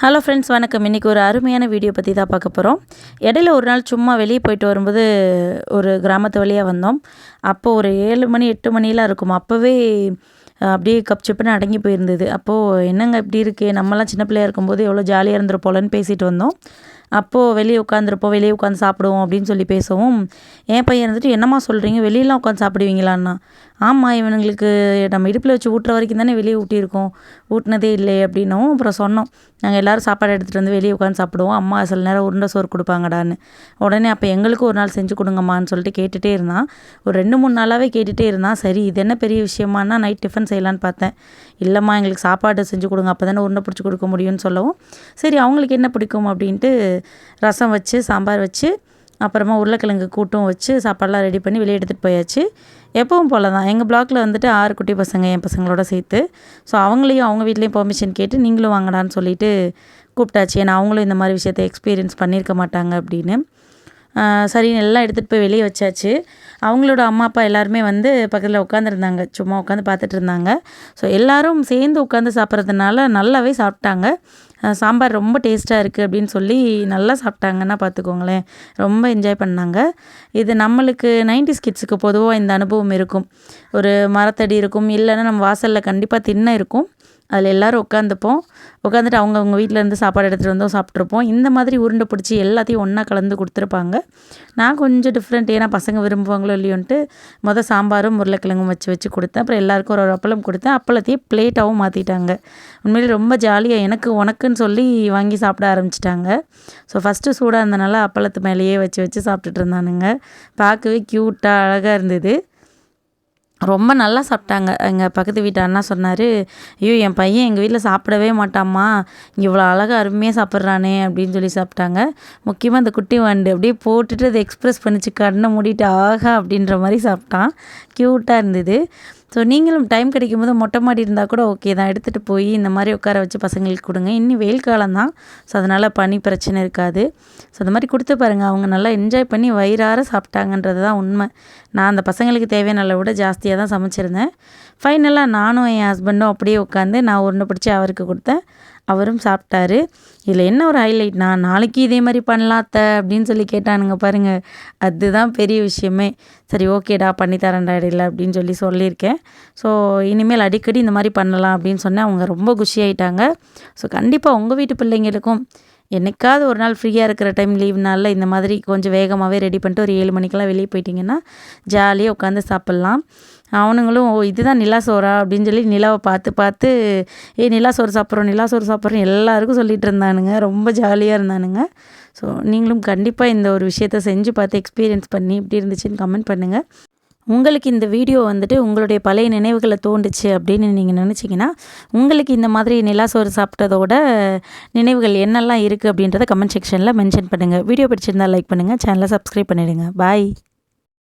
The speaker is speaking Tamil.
ஹலோ ஃப்ரெண்ட்ஸ் வணக்கம். இன்றைக்கி ஒரு அருமையான வீடியோ பற்றி தான் பார்க்க போகிறோம் இடையில ஒரு நாள் சும்மா வெளியே போயிட்டு வரும்போது ஒரு கிராமத்து வழியாக வந்தோம். அப்போது ஒரு ஏழு மணி எட்டு மணிலாம் இருக்கும். அப்போவே அப்படியே கப் செப்புன்னு அடங்கி போயிருந்தது. அப்போது என்னங்க இப்படி இருக்கே? நம்மலாம் சின்ன பிள்ளையா இருக்கும்போது எவ்வளோ ஜாலியாக இருந்துருப்போலன்னு பேசிட்டு வந்தோம். அப்போது வெளியே உட்காந்துருப்போம் வெளியே உட்காந்து சாப்பிடுவோம் அப்படின்னு சொல்லி பேசவும் என் பையன் இருந்துட்டு என்னம்மா சொல்கிறீங்க வெளியெலாம் உட்காந்து சாப்பிடுவீங்களான்னா? ஆமாம் இவனுங்களுக்கு நம்ம இடுப்பில் வச்சு ஊட்டுற வரைக்கும் தானே வெளியே ஊட்டியிருக்கோம். ஊட்டினதே இல்லை அப்படின்னவும் அப்புறம் சொன்னோம். நாங்கள் எல்லோரும் சாப்பாடு எடுத்துகிட்டு வந்து வெளியே உட்காந்து சாப்பிடுவோம். அம்மா சில நேரம் உருண்டை சோறு கொடுப்பாங்கடான்னு. உடனே அப்போ எங்களுக்கும் ஒரு நாள் செஞ்சு கொடுங்கம்மான்னு சொல்லிட்டு கேட்டுகிட்டே இருந்தான். ஒரு ரெண்டு மூணு நாளாகவே கேட்டுகிட்டே இருந்தான். சரி இது என்ன பெரிய விஷயமானா நைட் டிஃபன் செய்யலான்னு பார்த்தேன். இல்லைம்மா எங்களுக்கு சாப்பாடு செஞ்சு கொடுங்க அப்போ தானே உருண்டை பிடிச்சி கொடுக்க முடியும்னு சொல்லவும். சரி அவங்களுக்கு என்ன பிடிக்கும் அப்படின்ட்டு ரசம் வச்சு சாம்பார் வச்சு அப்புறமா உருளைக்கிழங்கு கூட்டும் வச்சு சாப்பாடெலாம் ரெடி பண்ணி வெளியே எடுத்துகிட்டு போயாச்சு. எப்பவும் போல தான் எங்கள் பிளாக்கில் வந்துட்டு ஆறு குட்டி பசங்க என் பசங்களோட சேர்த்து. ஸோ அவங்களையும் அவங்க வீட்லேயும் பெர்மிஷன் கேட்டு நீங்களும் வாங்கடான்னு சொல்லிட்டு கூப்பிட்டாச்சு. ஏன்னா அவங்களும் இந்த மாதிரி விஷயத்தை எக்ஸ்பீரியன்ஸ் பண்ணியிருக்க மாட்டாங்க அப்படின்னு. சரின்னு எல்லாம் எடுத்துகிட்டு போய் வெளியே வச்சாச்சு. அவங்களோட அம்மா அப்பா எல்லாருமே வந்து பக்கத்தில் உட்காந்துருந்தாங்க சும்மா உட்காந்து பார்த்துட்டு இருந்தாங்க. ஸோ எல்லோரும் சேர்ந்து உட்காந்து சாப்பிட்றதுனால நல்லாவே சாப்பிட்டாங்க. சாம்பார் ரொம்ப டேஸ்ட்டாக இருக்குது அப்படின்னு சொல்லி நல்லா சாப்பிட்டாங்கன்னா பார்த்துக்கோங்களேன். ரொம்ப என்ஜாய் பண்ணாங்க. இது நம்மளுக்கு நைன்டிஸ் கிட்ஸுக்கு பொதுவாக இந்த அனுபவம் இருக்கும். ஒரு மரத்தடி இருக்கும் இல்லைன்னா நம்ம வாசலில் கண்டிப்பாக திண்ணை இருக்கும். அதில் எல்லோரும் உட்காந்துப்போம். உட்காந்துட்டு அவங்க அவங்க வீட்டிலேருந்து சாப்பாடு எடுத்துகிட்டு வந்தோம் சாப்பிட்ருப்போம் இந்த மாதிரி உருண்டை பிடிச்சி எல்லாத்தையும் ஒன்றா கலந்து கொடுத்துருப்பாங்க. நான் கொஞ்சம் டிஃப்ரெண்ட் ஏன்னா பசங்க விரும்புவாங்களோ இல்லையோன்ட்டு மொதல் சாம்பாரும் உருளைக்கிழங்கும் வச்சு வச்சு கொடுத்தேன். அப்புறம் எல்லாருக்கும் ஒரு அப்பளம் கொடுத்தேன். அப்பளத்தையும் பிளேட்டாகவும் மாற்றிட்டாங்க உண்மையிலே ரொம்ப ஜாலியாக எனக்கு உனக்குன்னு சொல்லி வாங்கி சாப்பிட ஆரம்பிச்சிட்டாங்க. ஸோ ஃபஸ்ட்டு சூடாக இருந்தனால அப்பளத்து மேலேயே வச்சு வச்சு சாப்பிட்டுட்டு இருந்தானுங்க. பார்க்கவே க்யூட்டாக அழகாக இருந்தது. ரொம்ப நல்லா சாப்பிட்டாங்க. எங்கள் பக்கத்து வீட்டு அண்ணா சொன்னார் ஐயோ என் பையன் எங்கள் வீட்டில் சாப்பிடவே மாட்டாம்மா. இவ்வளோ அழகாக அருமையாக சாப்பிட்றானே அப்படின்னு சொல்லி சாப்பிட்டாங்க. முக்கியமாக அந்த குட்டி வண்டு அப்படியே போட்டுட்டு அதை எக்ஸ்ப்ரெஸ் பண்ணிச்சு கண்ணை மூடிட்டு ஆகா அப்படின்ற மாதிரி சாப்பிட்டான். க்யூட்டாக இருந்தது. ஸோ நீங்களும் டைம் கிடைக்கும் போது மொட்டை மாடி இருந்தால் கூட ஓகே தான். எடுத்துகிட்டு போய் இந்த மாதிரி உட்கார வச்சு பசங்களுக்கு கொடுங்க. இன்னும் வெயில் காலம் தான். ஸோ அதனால் பனி பிரச்சனை இருக்காது. ஸோ அந்த மாதிரி கொடுத்து பாருங்கள் அவங்க நல்லா என்ஜாய் பண்ணி வயிறார சாப்பிட்டாங்கன்றது தான் உண்மை. நான் அந்த பசங்களுக்கு தேவையான அளவு விட ஜாஸ்தியாக தான் சமைச்சிருந்தேன். ஃபைனலாக நானும் என் ஹஸ்பண்டும் அப்படியே உட்காந்து நான் உருண்டை பிடிச்சி அவருக்கு கொடுத்தேன். அவரும் சாப்பிட்டாரு. இதில் என்ன ஒரு ஹைலைட்னா நாளைக்கு இதே மாதிரி பண்ணலாம் அத்தை அப்படின்னு சொல்லி கேட்டானுங்க பாருங்கள் அதுதான் பெரிய விஷயமே. சரி ஓகேடா பண்ணித்தரேன்டா இடையில அப்படின்னு சொல்லி சொல்லியிருக்கேன். ஸோ இனிமேல் அடிக்கடி இந்த மாதிரி பண்ணலாம் அப்படின்னு சொன்னேன் அவங்க ரொம்ப குஷி ஆகிட்டாங்க ஸோ கண்டிப்பாக உங்கள் வீட்டு பிள்ளைங்களுக்கும் என்னைக்காவது ஒரு நாள் ஃப்ரீயாக இருக்கிற டைம் லீவ்னால நாளில் இந்த மாதிரி கொஞ்சம் வேகமாகவே ரெடி பண்ணிட்டு ஒரு ஏழு மணிக்கெல்லாம் வெளியே போயிட்டிங்கன்னா ஜாலியாக உட்காந்து சாப்பிட்லாம். அவனுங்களும் ஓ இதுதான் நிலா சோறா அப்படின்னு சொல்லி நிலாவை பார்த்து பார்த்து ஏ நிலா சோறு சாப்பிட்றோம் நிலா சோறு சாப்பிட்றோம் எல்லாருக்கும் சொல்லிகிட்டு இருந்தானுங்க. ரொம்ப ஜாலியாக இருந்தானுங்க. ஸோ நீங்களும் கண்டிப்பாக இந்த ஒரு விஷயத்த செஞ்சு பார்த்து எக்ஸ்பீரியன்ஸ் பண்ணி இப்படி இருந்துச்சுன்னு கமெண்ட் பண்ணுங்கள் உங்களுக்கு இந்த வீடியோ வந்துட்டு உங்களுடைய பழைய நினைவுகளை தோண்டுச்சு அப்படின்னு நீங்கள் நினச்சிங்கன்னா உங்களுக்கு இந்த மாதிரி நிலாசோறு சாப்பிட்டதோட நினைவுகள் என்னெல்லாம் இருக்குது அப்படின்றத கமெண்ட் செக்ஷனில் மென்ஷன் பண்ணுங்கள் வீடியோ பிடிச்சிருந்தால் லைக் பண்ணுங்கள் சேனலை சப்ஸ்கிரைப் பண்ணிவிடுங்க பாய்